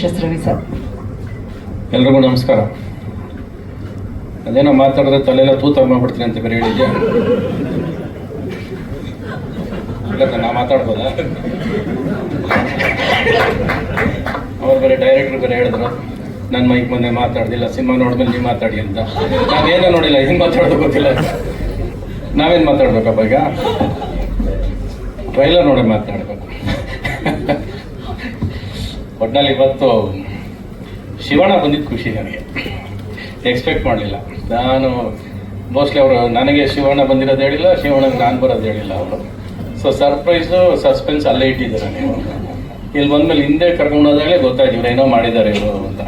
Vishwesh Ravi sir ಎಲ್ರಿಗೂ ನಮಸ್ಕಾರ. ಅದೇನೋ ಮಾತಾಡಿದ್ರೆ ತಲೆಲ್ಲ ತೂತ ಮಾಡ್ಬಿಡ್ತೀನಿ ಅಂತ ಬೇರೆ ಹೇಳಿದ್ಯಾ? ಇಲ್ಲ ನಾ ಮಾತಾಡ್ಬೋದಾ? ಅವ್ರು ಬೇರೆ ಡೈರೆಕ್ಟರ್ ಬೇರೆ ಹೇಳಿದ್ರು. ನನ್ನ ಮೈಕ್ ಮೊನ್ನೆ ಮಾತಾಡ್ದಿಲ್ಲ, ಸಿನಿಮಾ ನೋಡಿದ್ಮೇಲೆ ನೀವು ಮಾತಾಡಿ ಅಂತ. ನಾವೇನೋ ನೋಡಿಲ್ಲ, ಏನು ಮಾತಾಡೋದು ಗೊತ್ತಿಲ್ಲ. ನಾವೇನು ಮಾತಾಡ್ಬೇಕಪ್ಪ ಈಗ? ಟ್ರೈಲರ್ ನೋಡಿ ಮಾತಾಡ್ಬೇಕು. ಒಟ್ನಲ್ಲಿ ಇವತ್ತು ಶಿವಣ್ಣ ಬಂದಿದ್ದು ಖುಷಿ ನನಗೆ. ಎಕ್ಸ್ಪೆಕ್ಟ್ ಮಾಡಲಿಲ್ಲ. ನಾನು ಮೋಸ್ಟ್ಲಿ ಅವರು ನನಗೆ ಶಿವಣ್ಣ ಬಂದಿರೋದು ಹೇಳಿಲ್ಲ, ಶಿವಣ್ಣಗೆ ನಾನು ಬರೋದು ಹೇಳಿಲ್ಲ ಅವರು. ಸೊ ಸರ್ಪ್ರೈಸು ಸಸ್ಪೆನ್ಸ್ ಅಲ್ಲೇ ಇಟ್ಟಿದ್ದಾರೆ ನೀವು ಇಲ್ಲಿ ಬಂದಮೇಲೆ ಹಿಂದೆ ಕರ್ಕೊಂಡೋದಾಗಲೇ ಗೊತ್ತಾಯ್ತು ಇವ್ರು ಏನೋ ಮಾಡಿದ್ದಾರೆ ಇವರು ಅಂತ.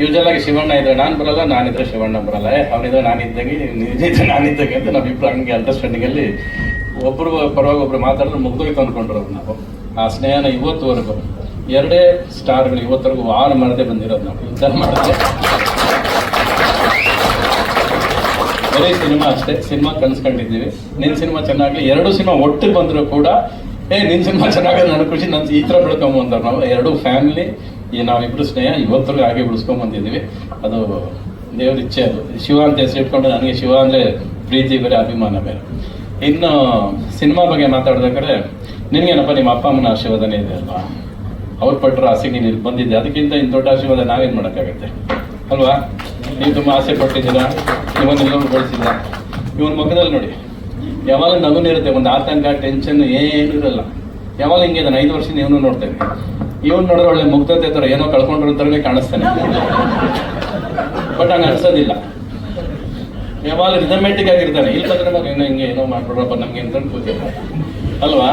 ಯೂಶಲಾಗಿ ಶಿವಣ್ಣ ಇದ್ರೆ ನಾನು ಬರಲ್ಲ, ನಾನಿದ್ರೆ ಶಿವಣ್ಣ ಬರಲ್ಲ. ಅವನಿದ್ರೆ ನಾನಿದ್ದಂಗೆ ನಿಜ ನಾನಿದ್ದಂಗೆ ಅಂತ ನಾವಿಬ್ರು ಹಂಗೆ ಅಂಡರ್ಸ್ಟ್ಯಾಂಡಿಂಗಲ್ಲಿ ಒಬ್ಬರು ಪರವಾಗಿ ಒಬ್ಬರು ಮಾತಾಡಿದ್ರೆ ಮುಗ್ದೋಯ್ತು ಅಂದ್ಕೊಂಡ್ರು ನಾವು. ಆ ಸ್ನೇಹನ ಇವತ್ತುವರೆಗೂ. ಎರಡೇ ಸ್ಟಾರ್ಗಳು ಇವತ್ತರೆಗೂ ಆನ್ ಮಾಡದೆ ಬಂದಿರೋದು ನಾವು. ಯುದ್ಧ ಮಾಡದೆ ಬರೀ ಸಿನಿಮಾ ಅಷ್ಟೇ, ಸಿನಿಮಾ ಕನ್ಸ್ಕೊಂಡಿದ್ದೀವಿ. ನಿನ್ನ ಸಿನಿಮಾ ಚೆನ್ನಾಗಲಿ, ಎರಡು ಸಿನಿಮಾ ಒಟ್ಟಿಗೆ ಬಂದರೂ ಕೂಡ ಏ ನಿನ್ನ ಸಿನಿಮಾ ಚೆನ್ನಾಗಿದೆ ನನ್ನ ಖುಷಿ ನನ್ನ ಈ ಥರ ಬೆಳ್ಕೊಂಬಂದ್ರೆ ನಾವು. ಎರಡು ಫ್ಯಾಮಿಲಿ, ಈ ನಾವಿಬ್ರು ಸ್ನೇಹ ಇವತ್ತರೆಗೂ ಹಾಗೆ ಉಳಿಸ್ಕೊಂಬಂದಿದ್ದೀವಿ ಅದು ದೇವ್ರ ಇಚ್ಛೆ ಅದು. ಶಿವ ಅಂತ ಹೆಸರು ಇಟ್ಕೊಂಡು ನನಗೆ ಶಿವ ಅಂದರೆ ಪ್ರೀತಿ, ಬೇರೆ ಅಭಿಮಾನ ಬೇರೆ. ಇನ್ನು, ಸಿನಿಮಾ ಬಗ್ಗೆ ಮಾತಾಡ್ಬೇಕಾದ್ರೆ, ನಿನಗೇನಪ್ಪ, ನಿಮ್ಮ ಅಪ್ಪ ಅಮ್ಮನ ಆಶೀರ್ವಾದನೇ ಇದೆ ಅಲ್ವಾ? ಅವ್ರು ಪಟ್ಟರು ಆಸೆಗೆ ನೀನು ಇಲ್ಲಿ ಬಂದಿದ್ದೆ. ಅದಕ್ಕಿಂತ ಇನ್ನು ದೊಡ್ಡ ಆಶೀರ್ವಾದ ನಾವೇನು ಮಾಡೋಕ್ಕಾಗತ್ತೆ? ಅಲ್ವಾ? ನೀವು ತುಂಬ ಆಸೆ ಪಟ್ಟಿದ್ದೀರಾ? ಇವನ್ನೆಲ್ಲರೂ ಬಳಸಿಲ್ಲ ಇವನ್ ಮುಖದಲ್ಲಿ ನೋಡಿ ಯಾವಾಗ ನಗುನಿರುತ್ತೆ ಒಂದು ಆತಂಕ ಟೆನ್ಷನ್ ಏನು ಇರಲ್ಲ. ಯಾವಾಗ ಹಿಂಗೆ ನಾನು ಐದು ವರ್ಷದಿಂದ ಇವನು ನೋಡ್ತೇನೆ ಇವನು ನೋಡಿದ್ರೆ ಒಳ್ಳೆ ಮುಗ್ಧತೆ ಥರ ಏನೋ ಕಳ್ಕೊಂಡ್ರು ಅಂತಾನೆ ಕಾಣಿಸ್ತಾನೆ. ಬಟ್ ಹಂಗೆ ಅನ್ಸೋದಿಲ್ಲ. ಯಾವಾಗ ರಿದಮೆಟಿಕ್ ಆಗಿರ್ತಾನೆ. ಇಲ್ಲ ಮಗ ಏನೋ ಹಿಂಗೆ ಏನೋ ಮಾಡ್ಬಿಡ್ರಪ್ಪ ನಮ್ಗೆ ಅಂತ ಕೂತಿಲ್ಲ ಅಲ್ವಾ?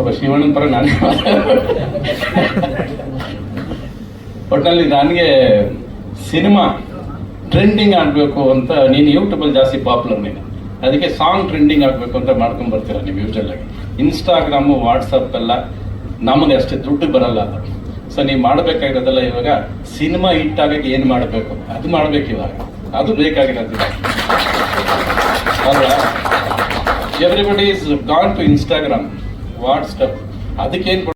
ಒಬ್ಬ ಶಿವಣ್ಣನ ಪರ ನಾನೇ ಒಟ್ಟಿನಲ್ಲಿ ನನಗೆ ಸಿನಿಮಾ ಟ್ರೆಂಡಿಂಗ್ ಆಗಬೇಕು ಅಂತ, ನೀನು ಯೂಟ್ಯೂಬಲ್ಲಿ ಜಾಸ್ತಿ ಪಾಪ್ಯುಲರ್ ನೀನು. ಅದಕ್ಕೆ ಸಾಂಗ್ ಟ್ರೆಂಡಿಂಗ್ ಆಗಬೇಕು ಅಂತ ಮಾಡ್ಕೊಂಡು ಬರ್ತೀರ ನೀವು ಆಗಿ ಇನ್ಸ್ಟಾಗ್ರಾಮು ವಾಟ್ಸಪ್ ಎಲ್ಲ ನಮಗೆ ಅಷ್ಟೇ, ದುಡ್ಡು ಬರಲ್ಲ ಅದು. ಸೊ ನೀವು ಮಾಡಬೇಕಾಗಿರೋದೆಲ್ಲ ಇವಾಗ ಸಿನಿಮಾ ಹಿಟ್ ಆಗಕ್ಕೆ ಏನು ಮಾಡಬೇಕು? ಅದು ಮಾಡ್ಬೇಕು ಇವಾಗ. ಅದು ಬೇಕಾಗಿರೋದು. Everybody is gone to Instagram WhatsApp ಅದಕ್ಕೇನು